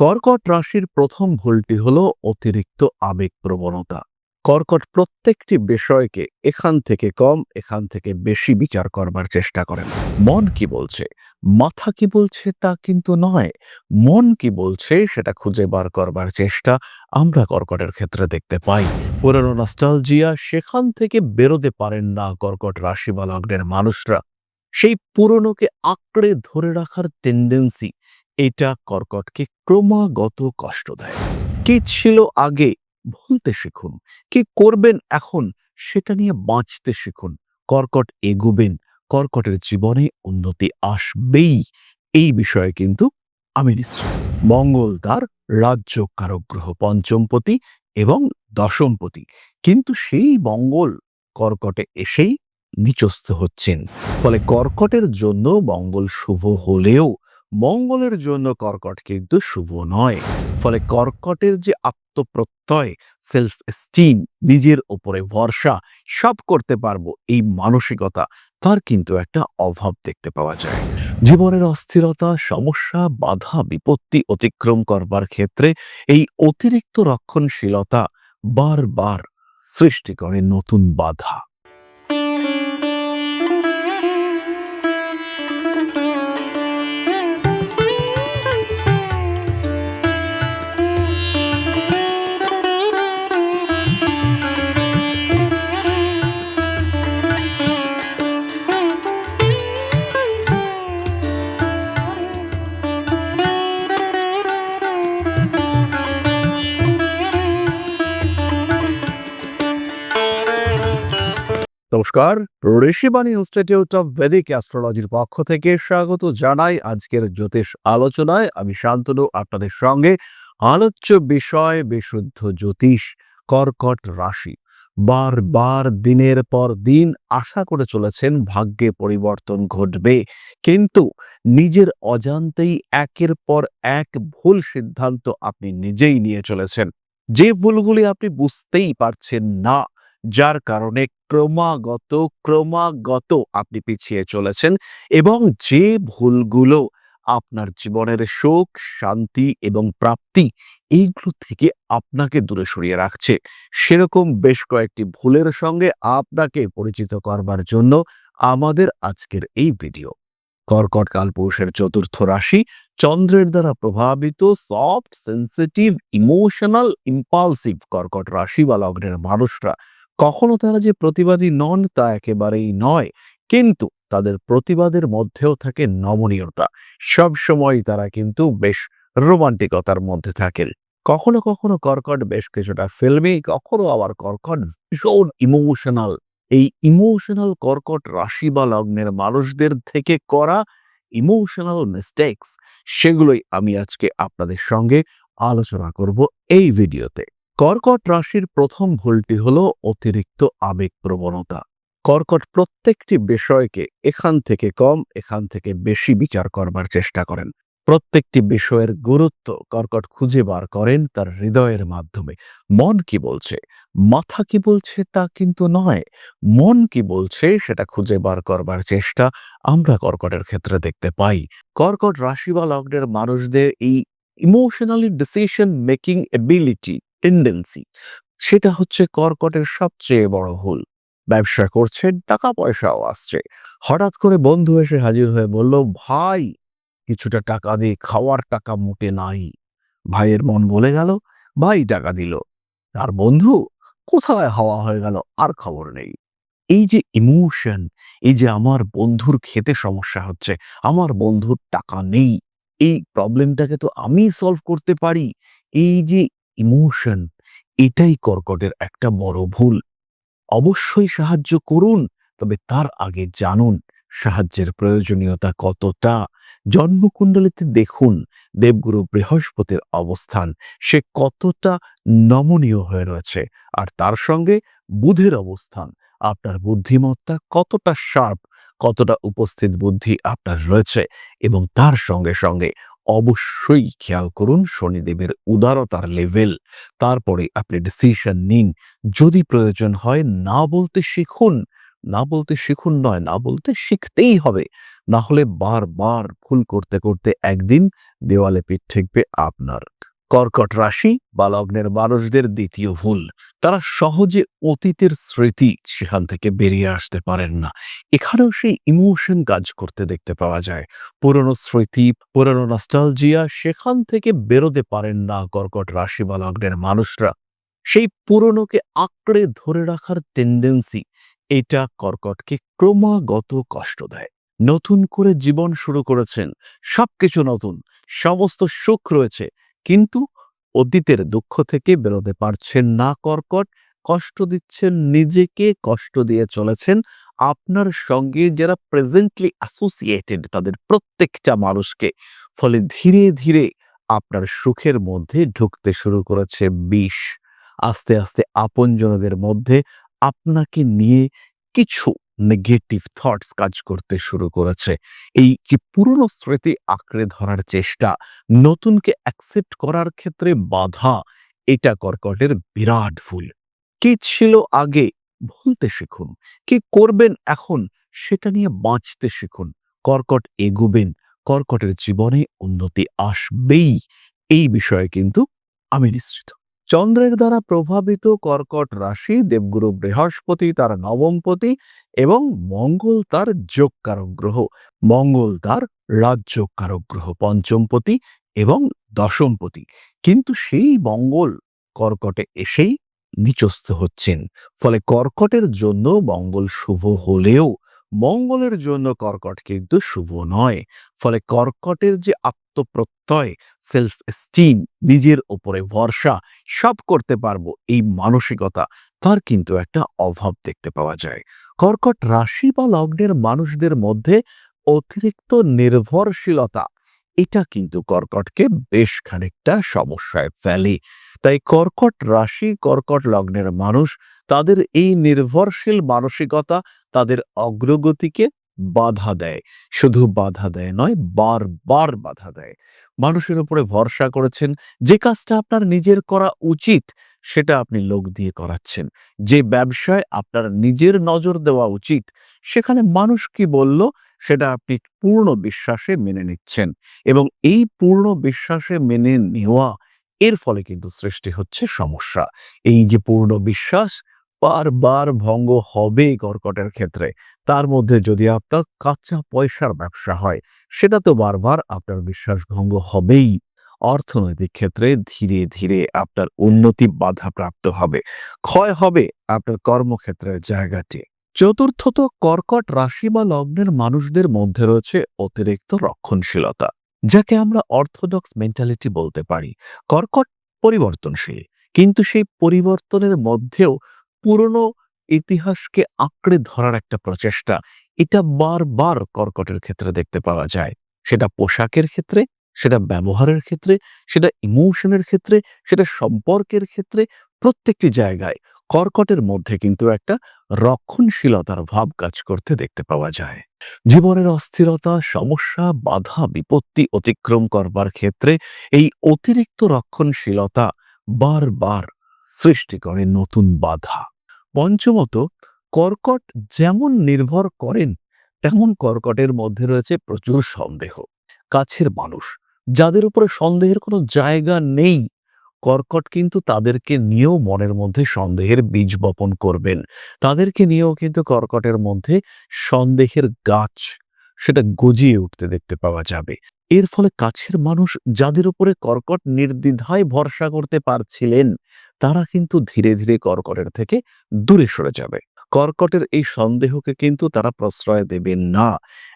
কর্কট রাশির প্রথম ভুলটি হল অতিরিক্ত আবেগ প্রবণতা কর্কট প্রত্যেকটি বিষয়কে এখান থেকে কম, এখান থেকে বেশি বিচার করবার চেষ্টা করেন। মন কি বলছে? মাথা কি বলছে তা কিন্তু নয়। মন কি বলছে সেটা খুঁজে বার করবার চেষ্টা আমরা কর্কটের ক্ষেত্রে দেখতে পাই। পুরনো নস্টালজিয়া সেখান থেকে বেরোতে পারেন না কর্কট রাশি বা লগ্নের মানুষরা। সেই পুরনোকে আঁকড়ে ধরে রাখার টেন্ডেন্সি এটা কর্কটকে ক্রমাগত কষ্ট দেয়। কি ছিল আগে ভুলতে শিখুন, কি করবেন এখন সেটা নিয়ে বাঁচতে শিখুন। কর্কট এগুবেন, কর্কটের জীবনে উন্নতি আসবেই, এই বিষয়ে কিন্তু আমি নিশ্চিত। মঙ্গল তার রাজ্য কারক গ্রহ পঞ্চমপতি এবং দশমপতি, কিন্তু সেই মঙ্গল কর্কটে এসেই নিচস্থ হচ্ছেন। ফলে কর্কটের জন্য মঙ্গল শুভ হলেও মঙ্গলের জন্য কর্কট কিন্তু শুভ নয়। ফলে কর্কটের যে আত্মপ্রত্যয় সেলফ এস্টিম নিজের ওপরে ভরসা, সব করতে পারব এই মানসিকতা, তার কিন্তু একটা অভাব দেখতে পাওয়া যায়। জীবনের অস্থিরতা, সমস্যা, বাধা, বিপত্তি অতিক্রম করবার ক্ষেত্রে এই অতিরিক্ত রক্ষণশীলতা বারবার সৃষ্টি করে নতুন বাধা। নমস্কার, ঋষিবাণী ইনস্টিটিউট অফ বেদিক অ্যাস্ট্রোলজির পক্ষ থেকে স্বাগত জানাই আজকের জ্যোতিষ আলোচনায়। আমি শান্তনু, আপনাদের সঙ্গে আলোচ্য বিষয়, বিশুদ্ধ জ্যোতিষ, কর্কট রাশি। বারবার দিনের পর দিন আশা করে চলেছেন ভাগ্যে পরিবর্তন ঘটবে, কিন্তু নিজের অজান্তেই একের পর এক ভুল সিদ্ধান্ত আপনি নিজেই নিয়ে চলেছেন। যে ভুলগুলি আপনি বুঝতেই পারছেন না যার কারণে ক্রমাগত ক্রমাগত আপনি পিছিয়ে চলেছেন এবং যে ভুলগুলো আপনার জীবনের সুখ শান্তি এবং প্রাপ্তি এইগুলো থেকে আপনাকে দূরে সরিয়ে রাখছে। সেরকম বেশ কয়েকটি ভুলের সঙ্গে আপনাকে পরিচিত করবার জন্য আমাদের আজকের এই ভিডিও। কর্কট কালপুরুষের চতুর্থ রাশি চন্দ্রের দ্বারা প্রভাবিত সফট সেন্সিটিভ ইমোশনাল ইম্পালসিভ কর্কট রাশি বা লগ্নের মানুষরা কখনো তারা যে প্রতিবাদী নন তা একেবারেই নয়, কিন্তু তাদের প্রতিবাদের মধ্যেও থাকে নমনীয়তা। সব সময় তারা কিন্তু বেশ রোমান্টিকতার মধ্যে থাকেন। কখনো কখনো কর্কট বেশ কিছুটা ফিল্মি, কখনো আবার কর্কট ভীষণ ইমোশনাল। এই ইমোশনাল কর্কট রাশি বা লগ্নের মানুষদের থেকে করা ইমোশনাল মিস্টেক্স, সেগুলোই আমি আজকে আপনাদের সঙ্গে আলোচনা করব এই ভিডিওতে। কর্কট রাশির প্রথম ভুলটি হল অতিরিক্ত আবেগ প্রবণতা কর্কট প্রত্যেকটি বিষয়কে এখান থেকে কম, এখান থেকে বেশি বিচার করবার চেষ্টা করেন। প্রত্যেকটি বিষয়ের গুরুত্ব কর্কট খুঁজে বার করেন তার হৃদয়ের মাধ্যমে। মন কি বলছে? মাথা কি বলছে তা কিন্তু নয়। মন কি বলছে সেটা খুঁজে বার করবার চেষ্টা আমরা কর্কটের ক্ষেত্রে দেখতে পাই। কর্কট রাশি বা লগ্নের মানুষদের এই emotionally decision making ability tendency সেটা হচ্ছে কর্কটের সবচেয়ে বড় ভুল। ব্যবসা করছেন টাকা পয়সাও আসছে। হঠাৎ করে বন্ধু এসে হাজির হয়ে বলল, ভাই, কিছুটা টাকা দিয়ে খাওয়ার টাকা মোটে নাই। ভাইয়ের মন বলে গেল, ভাই টাকা দিল। আর বন্ধু, কোথায় হাওয়া হয়ে গেল? আর খবর নেই। এই যে ইমোশন এই যে আমার বন্ধুর খেতে সমস্যা হচ্ছে, আমার বন্ধুর টাকা নেই, এই প্রবলেমটাকে তো আমি সলভ করতে পারি। এই যে ইমোশন, এটাই কর্কটের একটা বড় ভুল। অবশ্যই সাহায্য করুন, তবে তার আগে জানুন সাহায্যের প্রয়োজনীয়তা কতটা। জন্মকুণ্ডলিতে দেখুন দেবগুরু বৃহস্পতির অবস্থান, সে কতটা নমনীয় হয়ে রয়েছে, আর তার সঙ্গে বুধের অবস্থান, আপনার বুদ্ধিমত্তা কতটা শার্প, কতটা উপস্থিত বুদ্ধি আপনার রয়েছে, এবং তার সঙ্গে সঙ্গে অবশ্যই খেয়াল করুন শনিদেবের উদারতার লেভেল তারপরে আপনি ডিসিশন নিন। যদি প্রয়োজন হয় না বলতে শিখুন, না বলতে শিখুন নয়, না বলতে শিখতেই হবে। না হলে বারবার ভুল করতে করতে একদিন দেওয়ালে পিঠ ঠেকবে আপনার। কর্কট রাশি বা লগ্নের মানুষদের দ্বিতীয় ভুল। তারা সহজে অতীতের স্মৃতি সেখান থেকে বেরিয়ে আসতে পারেন না। এখানেও সেই ইমোশন কাজ করতে দেখতে পাওয়া যায়। পুরনো স্মৃতি, পুরনো নস্টালজিয়া সেখান থেকে বেরোতে পারেন না কর্কট রাশি বা লগ্নের মানুষরা। সেই পুরনোকে আঁকড়ে ধরে রাখার টেন্ডেন্সি এটা কর্কটকে ক্রমাগত কষ্ট দেয়। নতুন করে জীবন শুরু করেছেন, সবকিছু নতুন, সমস্ত সুখ রয়েছে কিন্তু অতীতের দুঃখ থেকে বেরোতে পারছেন না, কর্কট। কষ্ট দিচ্ছেন নিজেকে, কষ্ট দিয়ে চলেছেন আপনার সঙ্গে যারা প্রেজেন্টলি অ্যাসোসিয়েটেড তাদের প্রত্যেকটা মানুষকে। ফলে ধীরে ধীরে আপনার সুখের মধ্যে ঢুকতে শুরু করেছে বিষ। আস্তে আস্তে আপনজনদের মধ্যে আপনাকে নিয়ে কিছু নেগেটিভ থটস কাজ করতে শুরু করেছে। এই যে পুরনো স্মৃতি আঁকড়ে ধরার চেষ্টা, নতুনকে অ্যাকসেপ্ট করার ক্ষেত্রে বাধা, এটা কর্কটের বিরাট ভুল। কি ছিল আগে ভুলতে শিখুন, কি করবেন এখন সেটা নিয়ে বাঁচতে শিখুন। কর্কট এগুবেন, কর্কটের জীবনে উন্নতি আসবেই, এই বিষয়ে কিন্তু আমি নিশ্চিত। চন্দ্রের দ্বারা প্রভাবিত কর্কট রাশি দেবগুরু বৃহস্পতি তার নবমপতি এবং মঙ্গল তার যোগকারক গ্রহ। মঙ্গল তার রাজ্যকারক গ্রহ পঞ্চমপতি এবং দশমপতি কিন্তু সেই মঙ্গল কর্কটে এসেই নিচস্থ হচ্ছেন। ফলে কর্কটের জন্য মঙ্গল শুভ হলেও মঙ্গলের জন্য কর্কট কিন্তু শুভ নয়। ফলে কর্কটের যে আত্মপ্রত্যয় সেলফ এস্টিম নিজের ওপরে ভরসা, সব করতে পারব এই মানসিকতা। তার কিন্তু একটা অভাব দেখতে পাওয়া যায়। কর্কট রাশি বা লগ্নের মানুষদের মধ্যে অতিরিক্ত নির্ভরশীলতা, এটা কিন্তু কর্কটকে বেশ খানিকটা সমস্যায় ফেলে। তাই কর্কট রাশি, কর্কট লগ্নের মানুষ, তাদের এই নির্ভরশীল মানসিকতা, তাদের অগ্রগতিকে বাধা দেয়। শুধু বাধা দেয় নয়, বারবার বাধা দেয়। মানুষের উপরে ভরসা করেছেন, যে কাজটা আপনার নিজের করা উচিত, সেটা আপনি লোক দিয়ে করাচ্ছেন। যে ব্যবসায় আপনার নিজের নজর দেওয়া উচিত, সেখানে মানুষ কি বলল, সেটা আপনি পূর্ণ বিশ্বাসে মেনে নিচ্ছেন। এবং এই পূর্ণ বিশ্বাসে মেনে নেওয়া, এর ফলে কিন্তু সৃষ্টি হচ্ছে সমস্যা। এই যে পূর্ণ বিশ্বাস বারবার ভঙ্গ হবে কর্কটের ক্ষেত্রে। তার মধ্যে যদি আপনার কাঁচা পয়সার ব্যবসা হয়, সেটা তো বারবার আপনার বিশ্বাস ভঙ্গ হবেই। অর্থনৈতিক ক্ষেত্রে ধীরে ধীরে আপনার উন্নতি বাধাপ্রাপ্ত হবে। ক্ষয় হবে আপনার কর্মক্ষেত্রের জায়গাটি। চতুর্থত, কর্কট রাশি বা লগ্নের মানুষদের মধ্যে রয়েছে অতিরিক্ত রক্ষণশীলতা, যাকে আমরা অর্থোডক্স মেন্টালিটি বলতে পারি। কর্কট পরিবর্তনশীল, কিন্তু সেই পরিবর্তনের মধ্যেও পুরনো ইতিহাসকে আঁকড়ে ধরার একটা প্রচেষ্টা। এটা বারবার কর্কটের ক্ষেত্রে দেখতে পাওয়া যায়। সেটা পোশাকের ক্ষেত্রে, সেটা ব্যবহারের ক্ষেত্রে, সেটা ইমোশনের ক্ষেত্রে, সেটা সম্পর্কের ক্ষেত্রে, প্রত্যেকটি জায়গায় কর্কটের মধ্যে কিন্তু একটা রক্ষণশীলতার ভাব কাজ করতে দেখতে পাওয়া যায়। জীবনের অস্থিরতা, সমস্যা, বাধা, বিপত্তি অতিক্রম করবার ক্ষেত্রে এই অতিরিক্ত রক্ষণশীলতা বারবার সৃষ্টি করে নতুন বাধা। পঞ্চমত, কর্কট যেমন নির্ভর করেন, তেমন কর্কটের মধ্যে রয়েছে প্রচুর সন্দেহ। কাছের মানুষ, যাদের উপরে সন্দেহের কোনো জায়গা নেই, কর্কট কিন্তু তাদেরকে নিয়েও মনের মধ্যে সন্দেহের বীজ বপন করবেন। তাদেরকে নিয়েও কিন্তু কর্কটের মধ্যে সন্দেহের গাছ, সেটা গজিয়ে উঠতে দেখতে পাওয়া যাবে। এর ফলে কাছের মানুষ যাদের উপরে কর্কট নির্দ্বিধায় ভরসা করতে পারছিলেন, তারা কিন্তু ধীরে ধীরে কর্কটের থেকে দূরে সরে যাবে। কর্কটের এই সন্দেহকে কিন্তু তারা প্রশ্রয় দেবেন না।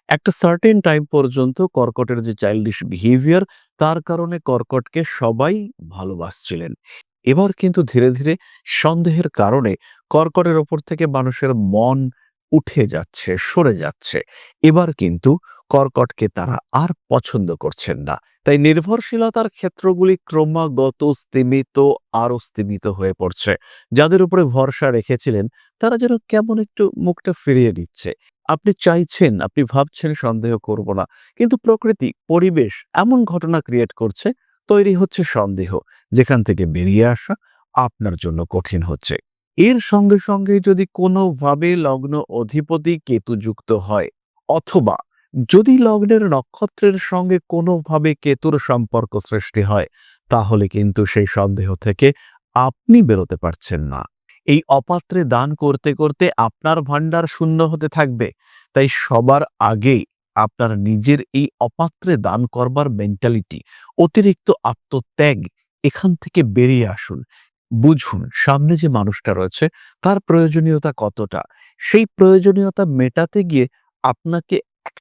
একটা সার্টেন টাইম পর্যন্ত কর্কটের যে চাইল্ডিশ বিহেভিয়ার তার কারণে কর্কটকে সবাই ভালোবাসছিলেন। এবার কিন্তু ধীরে ধীরে সন্দেহের কারণে কর্কটের ওপর থেকে মানুষের মন উঠে যাচ্ছে, সরে যাচ্ছে। এবার কিন্তু কর্কটকে তারা আর পছন্দ করছেন না। তাই নির্ভরশীলতার ক্ষেত্রগুলি ক্রমাগত স্তীমিত আরও স্তীমিত হয়ে পড়ছে। যাদের উপরে ভরসা রেখেছিলেন, তারা যেন কেমন একটু মুখটা ফিরিয়ে দিচ্ছে আপনি চাইছেন, আপনি ভাবছেন, সন্দেহ করব না। কিন্তু প্রকৃতি, পরিবেশ এমন ঘটনা ক্রিয়েট করছে, তৈরি হচ্ছে সন্দেহ। যেখান থেকে বেরিয়ে আসা আপনার জন্য কঠিন হচ্ছে। এর সঙ্গে সঙ্গে যদি কোনোভাবে লগ্ন অধিপতি কেতু যুক্ত হয়, অথবা যদি লগ্নের নক্ষত্রের সঙ্গে কোনোভাবে কেতুর সম্পর্ক সৃষ্টি হয়, তাহলে কিন্তু সেই সন্দেহ থেকে আপনি বেরোতে পারছেন না। এই অপাত্রে দান করতে করতে আপনার ভান্ডার শূন্য হতে থাকবে। তাই সবার আগে আপনার নিজের এই অপাত্রে দান করবার মেন্টালিটি অতিরিক্ত আত্মত্যাগ এখান থেকে বেরিয়ে আসুন। বুঝুন, সামনে যে মানুষটা রয়েছে, তার প্রয়োজনীয়তা কতটা? সেই প্রয়োজনীয়তা মেটাতে গিয়ে আপনাকে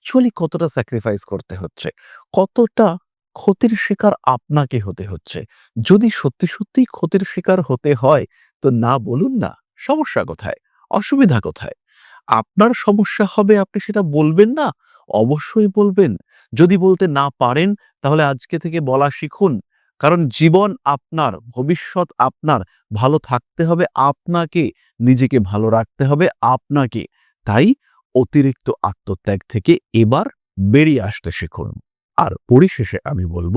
অ্যাকচুয়ালি কতটা স্যাক্রিফাইস করতে হচ্ছে? কতটা ক্ষতির শিকার আপনাকে হতে হচ্ছে? যদি সত্যি সত্যিই ক্ষতির শিকার হতে হয়, তো না বলুন না, সমস্যা কোথায়? অসুবিধা কোথায়? আপনার সমস্যা হবে, আপনি সেটা বলবেন না? অবশ্যই বলবেন। যদি বলতে না পারেন, তাহলে আজকে থেকে বলা শিখুন। কারণ জীবন আপনার, ভবিষ্যৎ আপনার, ভালো থাকতে হবে আপনাকে, নিজেকে ভালো রাখতে হবে আপনাকে। তাই অতিরিক্ত আত্মত্যাগ থেকে এবার বেরিয়ে আসতে শিখুন। আর পরিশেষে আমি বলব,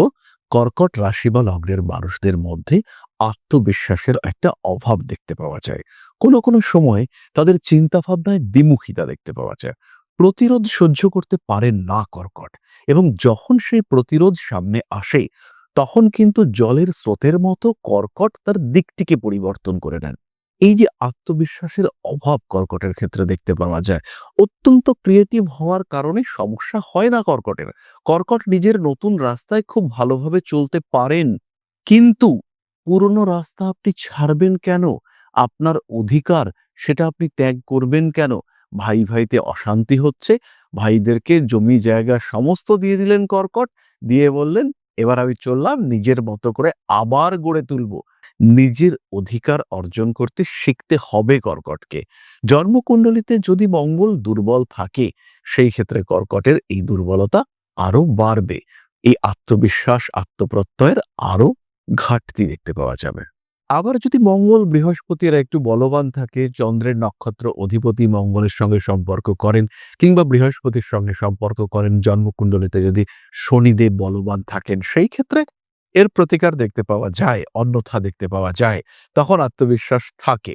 কর্কট রাশি বা লগ্নের মানুষদের মধ্যে আত্মবিশ্বাসের একটা অভাব দেখতে পাওয়া যায়। কোনো কোনো সময় তাদের চিন্তা ভাবনায় দ্বিমুখিতা দেখতে পাওয়া যায়। প্রতিরোধ সহ্য করতে পারেন না কর্কট এবং যখন সেই প্রতিরোধ সামনে আসে, তখন কিন্তু জলের স্রোতের মতো কর্কট তার দিকটিকে পরিবর্তন করে নেন। এই যে আত্মবিশ্বাসের অভাব কর্কটের ক্ষেত্রে দেখতে পাওয়া যায়, অত্যন্ত ক্রিয়েটিভ হওয়ার কারণে সমস্যা হয় না কর্কটের। কর্কট নিজের নতুন রাস্তায় খুব ভালোভাবে চলতে পারেন, কিন্তু পুরনো রাস্তা আপনি ছাড়বেন কেন? আপনার অধিকার সেটা আপনি ত্যাগ করবেন কেন? ভাই ভাইতে অশান্তি হচ্ছে, ভাইদেরকে জমি জায়গা সমস্ত দিয়ে দিলেন কর্কট, দিয়ে বললেন, এবার আমি চললাম, নিজের মতো করে আবার গড়ে তুলব। নিজের অধিকার অর্জন করতে শিখতে হবে কর্কটকে। জন্মকুণ্ডলিতে যদি মঙ্গল দুর্বল থাকে, সেই ক্ষেত্রে কর্কটের এই দুর্বলতা আরও বাড়বে। এই আত্মবিশ্বাস, আত্মপ্রত্যয়ের আরও ঘাটতি দেখতে পাওয়া যাবে। আবার যদি মঙ্গল বৃহস্পতির একটু বলবান থাকে, চন্দ্রের নক্ষত্র অধিপতি মঙ্গলের সঙ্গে সম্পর্ক করেন কিংবা বৃহস্পতির সঙ্গে সম্পর্ক করেন, জন্মকুণ্ডলিতে যদি শনিদেব বলবান থাকেন, সেই ক্ষেত্রে এর প্রতিকার দেখতে পাওয়া যায়, অন্যথা দেখতে পাওয়া যায়, তখন আত্মবিশ্বাস থাকে।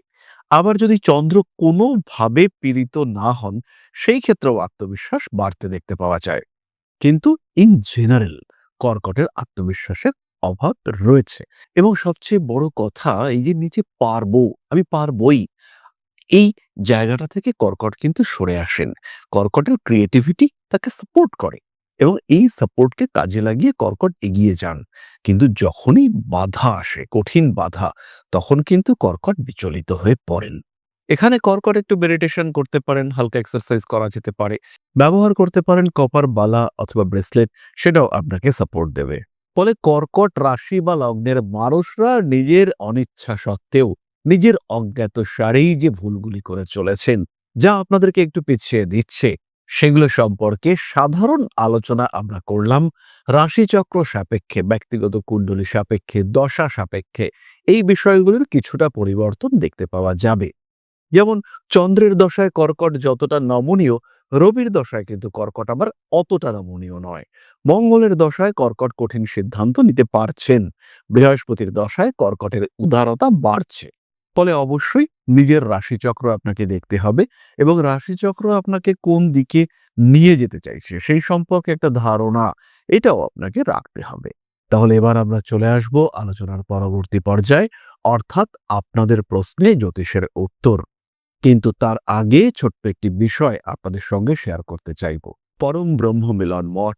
আবার যদি চন্দ্র কোনোভাবে পীড়িত না হন, সেই ক্ষেত্রেও আত্মবিশ্বাস বাড়তে দেখতে পাওয়া যায়। কিন্তু ইন জেনারেল কর্কটের আত্মবিশ্বাসের অভাব রয়েছে। এবং সবচেয়ে বড় কথা এই যে নিচে পারব, আমি পারবই, এই জায়গাটা থেকে কর্কট কিন্তু সরে আসেন। কর্কটের ক্রিয়েটিভিটি তাকে সাপোর্ট করে। এবং এই সাপোর্টকে কাজে লাগিয়ে কর্কট এগিয়ে যান। কিন্তু যখনই বাধা আসে, কঠিন বাধা, তখন কিন্তু কর্কট বিচলিত হয়ে পড়েন। এখানে কর্কট একটু মেডিটেশন করতে পারেন, হালকা এক্সারসাইজ করা যেতে পারে। ব্যবহার করতে পারেন কপার বালা অথবা ব্রেসলেট সেটাও আপনাকে সাপোর্ট দেবে। ফলে কর্কট রাশি বা লগ্নের মানুষরা নিজের অনিচ্ছা সত্ত্বেও নিজের অজ্ঞাত সারেই যে ভুলগুলি করে চলেছেন, যা আপনাদেরকে একটু পিছিয়ে দিচ্ছে সেগুলো সম্পর্কে সাধারণ আলোচনা আমরা করলাম। রাশিচক্র সাপেক্ষে, ব্যক্তিগত কুণ্ডলী সাপেক্ষে, দশা সাপেক্ষে এই বিষয়গুলির কিছুটা পরিবর্তন দেখতে পাওয়া যাবে। যেমন, চন্দ্রের দশায় কর্কট যতটা নমনীয়, রবির দশায় কিন্তু কর্কট আবার অতটা নমনীয় নয়। মঙ্গলের দশায় কর্কট কঠিন সিদ্ধান্ত নিতে পারছেন। বৃহস্পতির দশায় কর্কটের উদারতা বাড়ছে। ফলে অবশ্যই নিজের রাশিচক্র আপনাকে দেখতে হবে এবং রাশিচক্র আপনাকে কোন দিকে নিয়ে যেতে চাইছে সেই সম্পর্কে একটা ধারণা এটাও আপনাকে রাখতে হবে। তাহলে এবার আমরা চলে আসব আলোচনার পরবর্তী পর্যায়ে, অর্থাৎ আপনাদের প্রশ্নে জ্যোতিষের উত্তর। কিন্তু তার আগে ছোট্ট একটি বিষয় আপনাদের সঙ্গে শেয়ার করতে চাইব। পরম ব্রহ্ম মিলন মঠ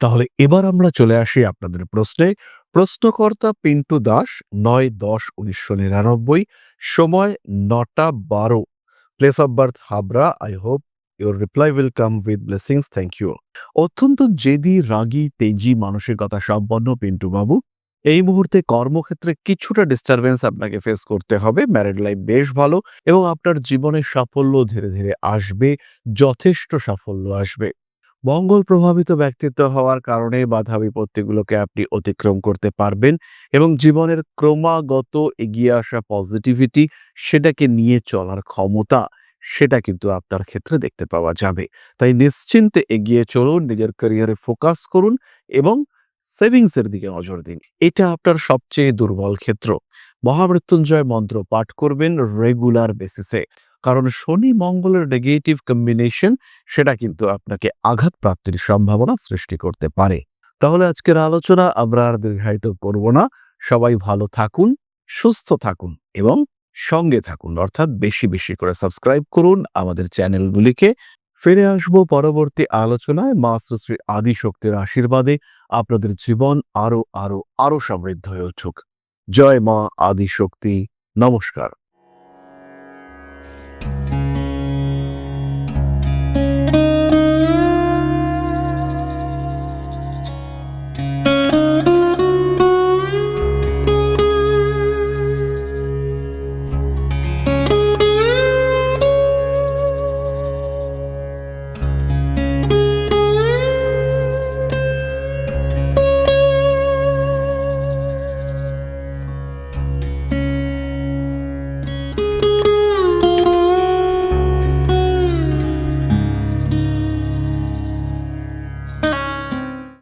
তাহলে এবার আমরা চলে আসি আপনাদের প্রশ্নে। প্রশ্নকর্তা পিন্টু দাস, নয় দশ উনিশশো নিরানব্বই, সময় নটা বারো। Place of birth Habra I hope your reply will come with blessings thank you অত্যন্ত জেদি, রাগী, তেজি মানসিকতা সম্পন্ন পিন্টু বাবু। এই মুহূর্তে কর্মক্ষেত্রে কিছুটা ডিস্টারবেন্স আপনাকে ফেস করতে হবে। ম্যারিড লাইফ বেশ ভালো এবং আপনার জীবনের সাফল্য ধীরে ধীরে আসবে, যথেষ্ট সাফল্য আসবে। মঙ্গল প্রভাবিত ব্যক্তিত্ব হওয়ার কারণে বাধা বিপত্তিগুলোকে আপনি অতিক্রম করতে পারবেন এবং জীবনের ক্রমাগত এগিয়ে আসা পজিটিভিটি সেটাকে নিয়ে চলার ক্ষমতা সেটা কিন্তু আপনার ক্ষেত্রে দেখতে পাওয়া যাবে। তাই নিশ্চিন্তে এগিয়ে চলুন, নিজের ক্যারিয়ারে ফোকাস করুন এবং সেভিংসের দিকে নজর দিন। এটা আপনার সবচেয়ে দুর্বল ক্ষেত্র। মহামৃত্যুঞ্জয় মন্ত্র পাঠ করবেন রেগুলার বেসিসে কারণ শনি মঙ্গলের নেগেটিভ কম্বিনেশন সেটা কিন্তু আপনাকে আঘাত প্রাপ্তির সম্ভাবনা সৃষ্টি করতে পারে। তাহলে আজকের আলোচনা আমরা আর দীর্ঘায়িত করব না। সবাই ভালো থাকুন, সুস্থ থাকুন এবং সঙ্গে থাকুন। অর্থাৎ বেশি বেশি করে সাবস্ক্রাইব করুন আমাদের চ্যানেলগুলিকে। ফিরে আসব পরবর্তী আলোচনায়। মা শ্রী আদি শক্তির আশীর্বাদে আপনাদের জীবন আরও আরও আরও সমৃদ্ধ হয়ে উঠুক। জয় মা আদি শক্তি নমস্কার।